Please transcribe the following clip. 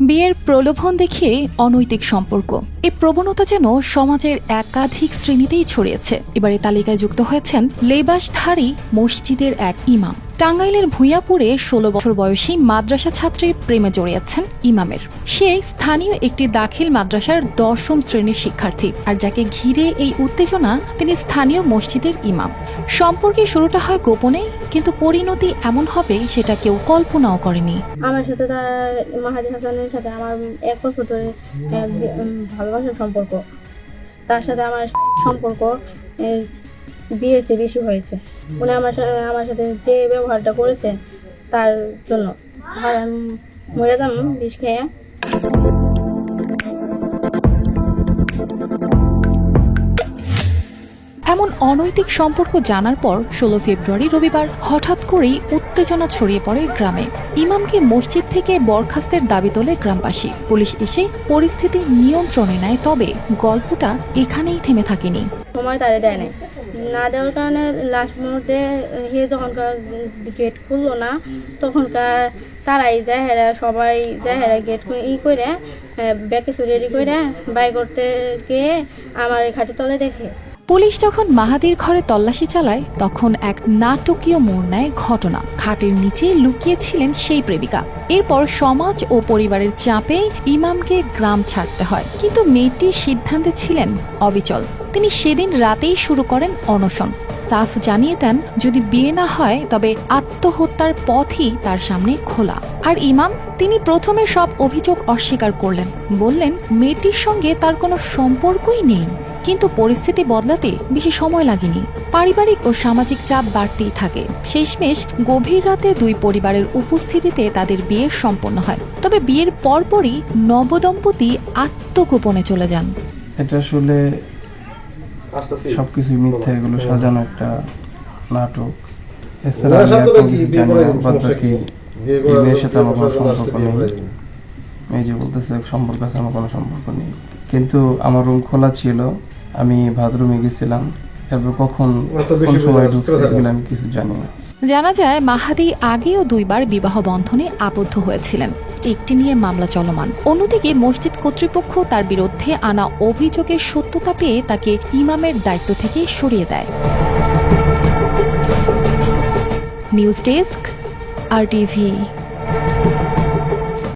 বিয়ের প্রলোভন দেখিয়ে অনৈতিক সম্পর্ক। এই প্রবণতা যেন সমাজের একাধিক শ্রেণীতেই ছড়িয়েছে। এবারে তালিকায় যুক্ত হয়েছেন লেবাসধারী মসজিদের এক ইমাম। টাঙ্গাইলের ভূঁইয়াপুরে ষোলো বছর বয়সী মাদ্রাসা ছাত্রীর প্রেমে জড়িয়েছেন ইমামের। সে স্থানীয় একটি দাখিল মাদ্রাসার দশম শ্রেণির শিক্ষার্থী আর যাকে ঘিরে এই উত্তেজনা তিনি স্থানীয় মসজিদের ইমাম। সম্পর্কে শুরুটা হয় গোপনে, কিন্তু পরিণতি এমন হবে সেটা কেউ কল্পনাও করেনি। আমার সাথে তার হাসানের সাথে আমার এক বছর ধরে ভালোবাসার সম্পর্ক। তার সাথে আমার সম্পর্ক বিয়ের চেয়ে বেশি হয়েছে। উনি আমার আমার সাথে যে ব্যবহারটা করেছে তার জন্য। মরে যাম বিষ খেয়ে। এমন অনৈতিক সম্পর্ক জানার পর ষোলো ফেব্রুয়ারি রবিবার হঠাৎ করেই উত্তেজনা ছড়িয়ে পড়ে গ্রামে। ইমামকে মসজিদ থেকে বরখাস্তের দাবি তোলে গ্রামবাসী। পুলিশ এসে পরিস্থিতি নিয়ন্ত্রণে নেয় তবে গল্পটা এখানেই থেমে থাকেনি। সময় তারে দেয় নাই। না দেওয়ার কারণে লাস্ট মুহূর্তে হে যখনকার গেট খুললো না, তখনকার তারাই যায় হেরা সবাই যায় হেরা গেট ই করে ব্যাকে রেডি করে বাই করতে গিয়ে আমার এই খাটের তলে দেখে। পুলিশ যখন মাহাদির ঘরে তল্লাশি চালায়, তখন এক নাটকীয় মোড় নেয় ঘটনা। খাটের নিচে লুকিয়েছিলেন সেই প্রেমিকা। এরপর সমাজ ও পরিবারের চাপে ইমামকে গ্রাম ছাড়তে হয়। কিন্তু মেয়েটি সিদ্ধান্তে ছিলেন অবিচল। তিনি সেদিন রাতেই শুরু করেন অনশন। সাফ জানিয়ে দেন, যদি বিয়ে না হয়, তবে আত্মহত্যার পথই তার সামনে খোলা। আর ইমাম, তিনি প্রথমে সব অভিযোগ অস্বীকার করলেন। বললেন, মেয়েটির সঙ্গে তার কোনো সম্পর্কই নেই। কিন্তু পরিস্থিতি বদলাতে বেশি সময় লাগেনি। পারিবারিক ও সামাজিক চাপ বাড়তেই থাকে। শেষমেশ গভীর রাতে দুই পরিবারের উপস্থিতিতে তাদের বিয়ে সম্পন্ন হয়। তবে বিয়ের পরপরই নবদম্পতি আত্মগোপনে চলে যান। এটা আসলে সবকিছুই মিথ্যা এগুলো সাজানো একটা নাটক। এছাড়া আমি এখন কিছু জানি না বাদ বাকি এই মেয়ের সাথে আমার কোনো সম্পর্ক নেই। এই যে বলতেছে সম্পর্ক আছে আমার কোনো সম্পর্ক নেই। কিন্তু আমার রুম খোলা ছিল আমি বাথরুমে গেছিলাম। এরপর কখন কোন সময় ঢুকছে এগুলো আমি কিছু জানি না। জানা যায় মাহাদি আগেও দুইবার বিবাহ বন্ধনে আবদ্ধ হয়েছিলেন। একটি নিয়ে মামলা চলমান। অন্যদিকে মসজিদ কর্তৃপক্ষ তার বিরুদ্ধে আনা অভিযোগের সত্যতা পেয়ে তাকে ইমামের দায়িত্ব থেকে সরিয়ে দেয়। নিউজ ডেস্ক আর টিভি